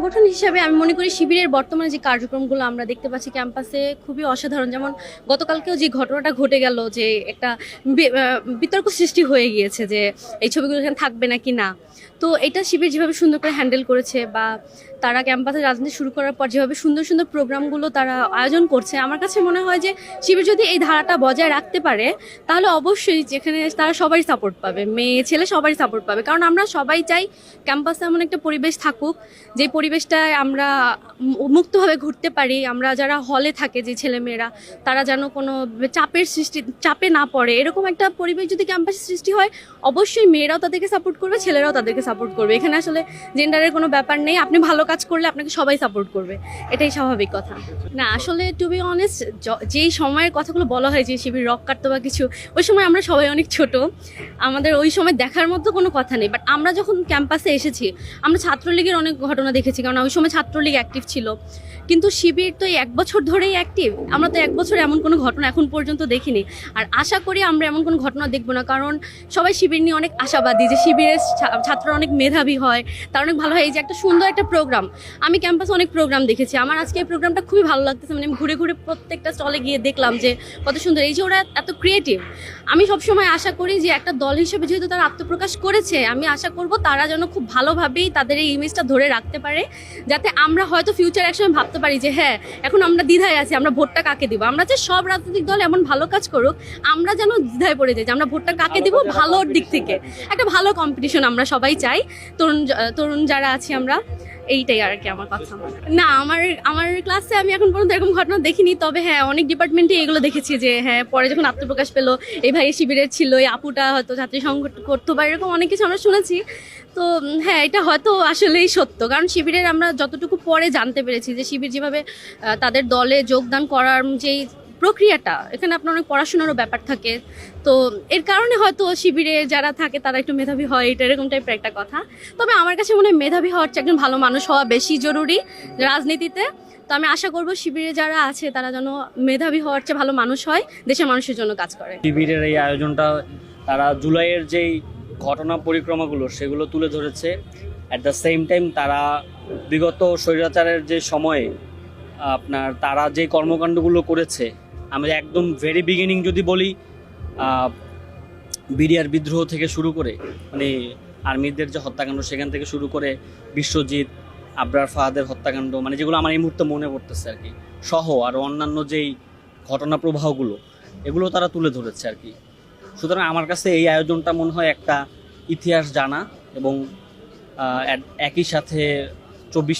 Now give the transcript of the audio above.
সংগঠন হিসাবে আমি মনে করি শিবিরের বর্তমানে যে কার্যক্রমগুলো আমরা দেখতে পাচ্ছি ক্যাম্পাসে খুবই অসাধারণ। যেমন গতকালকেও যে ঘটনাটা ঘটে গেল যে একটা বিতর্ক সৃষ্টি হয়ে গিয়েছে যে এই ছবিগুলো এখানে থাকবে না কি না। তো এটা শিবির যেভাবে সুন্দর করে হ্যান্ডেল করেছে বা তারা ক্যাম্পাসে রাজনীতি শুরু করার পর যেভাবে সুন্দর সুন্দর প্রোগ্রামগুলো তারা আয়োজন করছে, আমার কাছে মনে হয় যে শিবির যদি এই ধারাটা বজায় রাখতে পারে, তাহলে অবশ্যই যেখানে তারা সবাই সাপোর্ট পাবে। মেয়ে, ছেলে সবাই সাপোর্ট পাবে। কারণ আমরা সবাই চাই ক্যাম্পাসে এমন একটা পরিবেশ থাকুক, যে পরিবেশটায় আমরা মুক্তভাবে ঘুরতে পারি। আমরা যারা হলে থাকে যে ছেলেমেয়েরা, তারা যেন কোনো চাপের সৃষ্টি, চাপে না পড়ে। এরকম একটা পরিবেশ যদি ক্যাম্পাসে সৃষ্টি হয়, অবশ্যই মেয়েরাও তাদেরকে সাপোর্ট করবে, ছেলেরাও তাদেরকে সাপোর্ট করবে। এখানে আসলে জেন্ডারের কোনো ব্যাপার নেই। আপনি ভালো কাজ করলে আপনাকে সবাই সাপোর্ট করবে। এটাই স্বাভাবিক কথা। না, আসলে টু বি অনেস্ট যেই সময়ের কথাগুলো বলা হয় যে শিবির রক কাটতো বা কিছু, ওই সময় আমরা সবাই অনেক ছোট। আমাদের ওই সময় দেখার মতো কোনো কথা নেই। বাট আমরা যখন ক্যাম্পাসে এসেছি, আমরা ছাত্রলীগের অনেক ঘটনা দেখেছি। কারণ ওই সময় ছাত্রলীগ অ্যাক্টিভ ছিল। কিন্তু শিবির তো এক বছর ধরেই অ্যাক্টিভ আমরা তো এক বছর এমন কোনো ঘটনা এখন পর্যন্ত দেখিনি। আর আশা করি আমরা এমন কোনো ঘটনা দেখব না, কারণ সবাই শিবির নিয়ে অনেক আশাবাদী যে শিবিরের ছাত্ররা অনেক মেধাবী হয়, তার অনেক ভালো হয়। এই যে একটা সুন্দর একটা প্রোগ্রাম আমি ক্যাম্পাসে অনেক প্রোগ্রাম দেখেছি। আমার আজকে এই প্রোগ্রামটা খুবই ভালো লাগতেছে। মানে আমি ঘুরে ঘুরে প্রত্যেকটা স্টলে গিয়ে দেখলাম যে কত সুন্দর। এই যে ওরা এত ক্রিয়েটিভ আমি সবসময় আশা করি যে একটা দল হিসেবে যেহেতু তারা আত্মপ্রকাশ করেছে, আমি আশা করব তারা যেন খুব ভালোভাবেই তাদের এই ইমেজটা ধরে রাখতে পারে। যাতে আমরা হয়তো ফিউচার একসময় ভাবতে পারি যে হ্যাঁ এখন আমরা দ্বিধায় আছি আমরা ভোটটা কাকে দিব? আমরা যে সব রাজনৈতিক দল এমন ভালো কাজ করুক আমরা যেন দ্বিধায় পড়ে যাই যে আমরা ভোটটা কাকে দিব? ভালোর দিক থেকে। একটা ভালো কম্পিটিশন আমরা সবাই চাই। তরুণ তরুণ যারা আছি আমরা এইটাই আর কি আমার কথা। না আমার আমার ক্লাসে আমি এখন পর্যন্ত এরকম ঘটনা দেখিনি তবে হ্যাঁ অনেক ডিপার্টমেন্টে এগুলো দেখেছি যে হ্যাঁ পরে যখন আত্মপ্রকাশ পেল এই ভাই শিবিরের ছিল এই আপুটা হয়তো ছাত্রী সংগঠন করতো বা এরকম অনেক কিছু আমরা শুনেছি। তো হ্যাঁ এটা হয়তো আসলেই সত্য। কারণ শিবিরের আমরা যতটুকু পরে জানতে পেরেছি যে শিবির যেভাবে তাদের দলে যোগদান করার যেই প্রক্রিয়াটা, এখানে আপনার অনেক পড়াশোনারও ব্যাপার থাকে। তো, এর কারণে হয়তো শিবিরে যারা থাকে তারা একটু মেধাবী হয়, এটা এরকম টাইপের একটা কথা। তবে আমার কাছে মনে হয় মেধাবী হওয়ার চেয়ে একজন ভালো মানুষ হওয়া বেশি জরুরি রাজনীতিতে। তো আমি আশা করব শিবিরে যারা আছে তারা যেন মেধাবী হওয়ার চেয়ে ভালো মানুষ হয়, দেশের মানুষের জন্য কাজ করে। শিবিরের এই আয়োজনটা তারা জুলাইয়ের যেই ঘটনা পরিক্রমাগুলো সেগুলো তুলে ধরেছে। অ্যাট দ্য সেম টাইম তারা বিগত স্বৈরাচারের যে সময়ে, আপনার তারা যে কর্মকাণ্ডগুলো করেছে, আমি একদম ভেরি বিগিনিং যদি বলি বিডিআর বিদ্রোহ থেকে শুরু করে মানে আর্মিদের যে হত্যাকাণ্ড সেখান থেকে শুরু করে বিশ্বজিৎ, আবরার ফাহাদের হত্যাকাণ্ড মানে যেগুলো আমার এই মুহূর্তে মনে পড়তেছে আর কি। সহ আর অন্যান্য যেই ঘটনা প্রবাহগুলো, এগুলো তারা তুলে ধরেছে আর কি। সুতরাং আমার কাছে এই আয়োজনটা মনে হয় একটা ইতিহাস জানা এবং এক- একই সাথে চব্বিশ